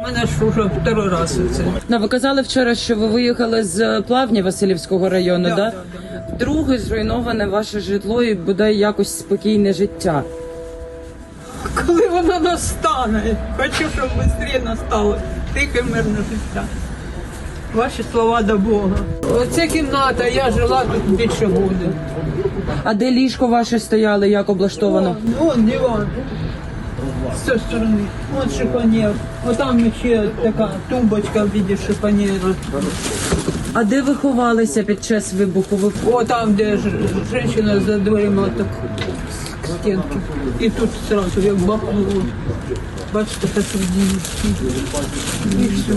У мене ж вже второй раз це. Ну, ви казали вчора, що ви виїхали з Плавні Васильівського району, Да, да? да, Вдруге зруйноване ваше житло і бодай якось спокійне життя. Коли воно настане, хочу, щоб швидше настало. Тихе мирне життя. Ваші слова до Бога. Оця кімната, я жила тут більше года. А де ліжко ваше стояло, як облаштовано? Вон, вон диван. З цієї сторони. Вон шифонер. Отам ще така тумбочка в виді шифонера. А де ви ховалися під час вибуху? Ви О, там, де ж жінка за дверима так к стінки. І тут сразу як бахнуло. Бачите, посередині. І все.